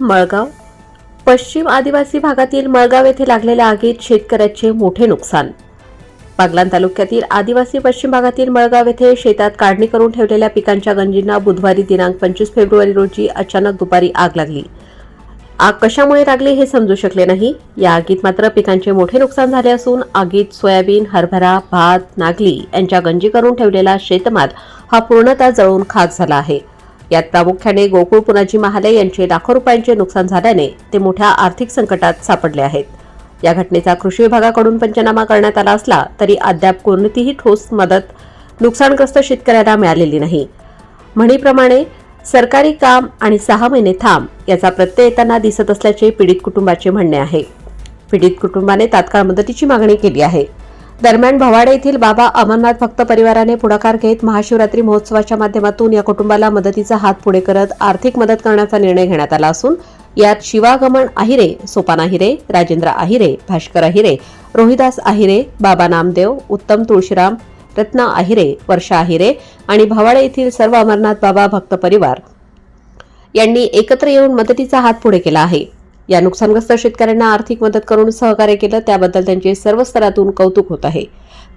मळगाव. पश्चिम आदिवासी भागातील मळगाव येथे लागलेल्या आगीत शेतकऱ्याचे मोठे नुकसान. बागलाण तालुक्यातील आदिवासी पश्चिम भागातील मळगाव येथे शेतात काढणी करून ठेवलेल्या पिकांच्या गंजींना बुधवारी दिनांक पंचवीस फेब्रुवारी रोजी अचानक दुपारी आग लागली. आग कशामुळे लागली हे समजू शकले नाही. या आगीत मात्र पिकांचे मोठे नुकसान झाले असून आगीत सोयाबीन हरभरा भात नागली यांच्या गंजी करून ठेवलेला शेतमाल हा पूर्णतः जळून खाक झाला आहे. यात प्रामुख्याने गोकुळ पुनाजी महाले यांचे लाखो रुपयांचे नुकसान झाल्याने ते मोठ्या आर्थिक संकटात सापडले आहेत. या घटनेचा कृषी विभागाकडून पंचनामा करण्यात आला असला तरी अद्याप कोणतीही ठोस मदत नुकसानग्रस्त शेतकऱ्याला मिळालेली नाही. म्हणीप्रमाणे सरकारी काम आणि सहा महिने थांब याचा प्रत्यय येताना दिसत असल्याचे पीडित कुटुंबाचे म्हणणे आहे. पीडित कुटुंबाने तात्काळ मदतीची मागणी केली आहे. दरम्यान भवाडे येथील बाबा अमरनाथ भक्त परिवाराने पुढाकार घेत महाशिवरात्री महोत्सवाच्या माध्यमातून या कुटुंबाला मदतीचा हात पुढे करत आर्थिक मदत करण्याचा निर्णय घेण्यात आला असून यात शिवागमन आहिरे सोपान आहिरे राजेंद्र आहिरे भास्कर आहिरे रोहिदास आहिरे बाबा नामदेव उत्तम तुळशीराम रत्ना आहिरे वर्षा आहिरे आणि भवाडे येथील सर्व अमरनाथ बाबा भक्त परिवार यांनी एकत्र येऊन मदतीचा हात पुढे केला आहे. या नुकसानग्रस्त शेतकऱ्यांना आर्थिक मदत करून सहकार्य केलं त्याबद्दल त्यांचे सर्व स्तरातून कौतुक होत आहे.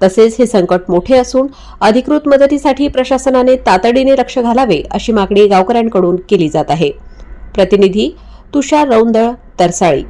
तसेच हे संकट मोठे असून अधिकृत मदतीसाठी प्रशासनाने तातडीने लक्ष घालावे अशी मागणी गावकऱ्यांकडून केली जात आहे. प्रतिनिधी तुषार रौंदळ तरसाळी.